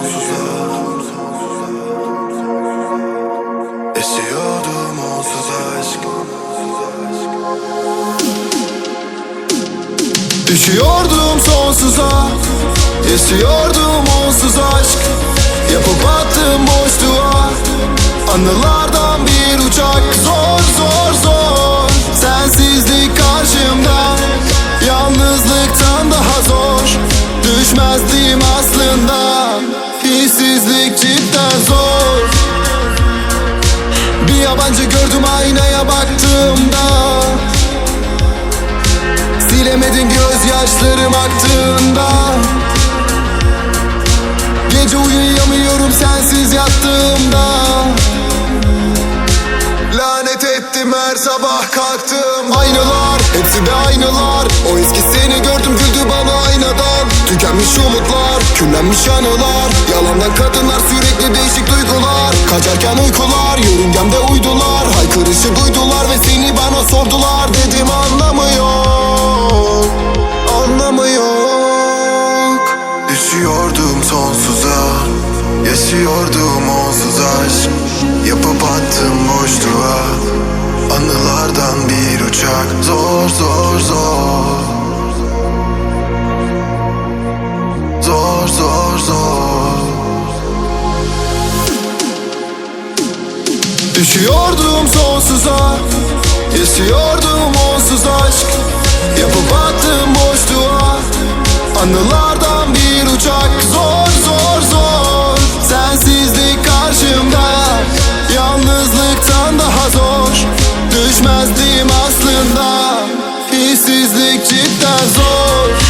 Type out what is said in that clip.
sonsuza Esiyordum onsuz aşk Düşüyordum sonsuza Esiyordum onsuz aşk. Yapıp attım boş duvar Anılardan bir uçak. Zor zor. Hissizlik cidden zor. Bir yabancı gördüm aynaya baktığımda. Silemedin gözyaşlarım aktığında. Gece uyuyamıyorum sensiz yattığımda. Lanet ettim her sabah kalktım. Aynalar, hepsi de aynalar. O eski Tükenmiş umutlar, küllenmiş anılar. Yalandan kadınlar sürekli değişik duygular. Kaçarken uykular, yörüngemde uydular. Haykırışı duydular ve seni bana sordular. Dedim anlamı yok Anlamı yok Düşüyordum sonsuza Yaşıyordum onsuz aşk. Yapıp attım boşluğa Anılardan bir uçak. Zor zor Zor Düşüyordum sonsuza Yaşıyordum onsuz aşk. Yapıp attım boşluğa Anılardan bir uçak. Zor zor zor Sensizlik karşımda. Yalnızlıktan daha zor Düşmezdim aslında. Hissizlik cidden zor